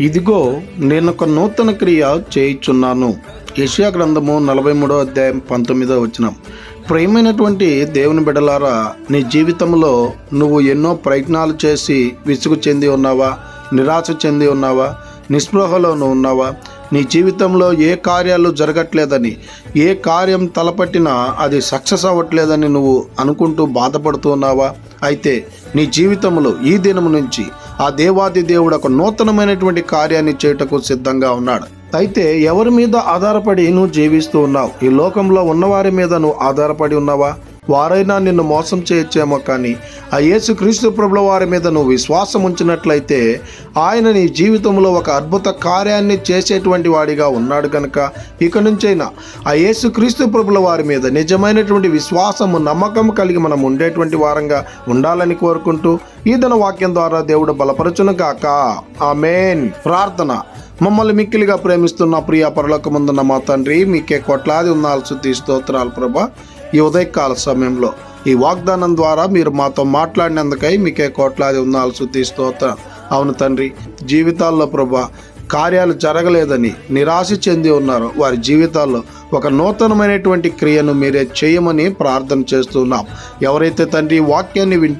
ఇదిగో నేను ఒక నూతన క్రియ చేయిచున్నాను. యెషయా గ్రంథము నలభై మూడో అధ్యాయం పంతొమ్మిదో వచనం. ప్రేమైనటువంటి దేవుని బిడలారా నీ జీవితంలో నువ్వు ఎన్నో ప్రయత్నాలు చేసి విసుగు చెంది ఉన్నావా? నిరాశ చెంది ఉన్నావా? నిస్పృహలో నువ్వు ఉన్నావా? నీ జీవితంలో ఏ కార్యాలు జరగట్లేదని ఏ కార్యం తలపట్టినా అది సక్సెస్ అవ్వట్లేదని నువ్వు అనుకుంటూ బాధపడుతూ ఉన్నావా? అయితే నీ జీవితంలో ఈ దినం నుంచి ఆ దేవాది దేవుడు ఒక నూతనమైనటువంటి కార్యాన్ని చేయటకు సిద్ధంగా ఉన్నాడు. అయితే ఎవరి మీద ఆధారపడి నువ్వు జీవిస్తూ ఉన్నావు? ఈ లోకంలో ఉన్నవారి మీద నువ్వు ఆధారపడి ఉన్నావా? వారైనా నిన్ను మోసం చేయొచ్చేమో కానీ ఆ యేసుక్రీస్తు ప్రభుల వారి మీద నువ్వు విశ్వాసం ఉంచినట్లయితే ఆయన నీ జీవితంలో ఒక అద్భుత కార్యాన్ని చేసేటువంటి వాడిగా ఉన్నాడు కనుక ఇక నుంచైనా ఆ యేసుక్రీస్తు ప్రభుల వారి మీద నిజమైనటువంటి విశ్వాసము నమ్మకం కలిగి మనం ఉండేటువంటి వారంగా ఉండాలని కోరుకుంటూ ఈ వాక్యం ద్వారా దేవుడు బలపరచును కాక ఆమెన్. ప్రార్థన. మమ్మల్ని మిక్కిలిగా ప్రేమిస్తున్న ప్రియ పరలోకముందున్న మా తండ్రి మీకే కొట్లాది ఉన్నాల్సి శుద్ధి స్తోత్రాలు ప్రభా. ఈ ఉదయకాల సమయంలో ఈ వాగ్దానం ద్వారా మీరు మాతో మాట్లాడినందుకై మీకే కోట్లాది ఉన్నాలు శుద్ధి స్తోత్రం. అవును తండ్రి జీవితాల్లో ప్రభా కార్యాలు జరగలేదని నిరాశ చెంది ఉన్నారు. వారి జీవితాల్లో ఒక నూతనమైనటువంటి క్రియను మీరే చేయమని ప్రార్థన చేస్తున్నాం. ఎవరైతే తండ్రి వాక్యాన్ని వింటూ